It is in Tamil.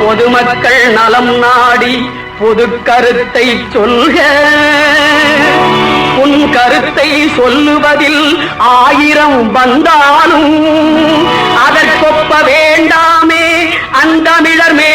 பொதுமக்கள் நலம் நாடி பொது கருத்தை சொல்க. உன் கருத்தை சொல்லுவதில் ஆயிரம் வந்தாலும் அதற்கொப்ப வேண்டாமே. அந்தமிழர் மே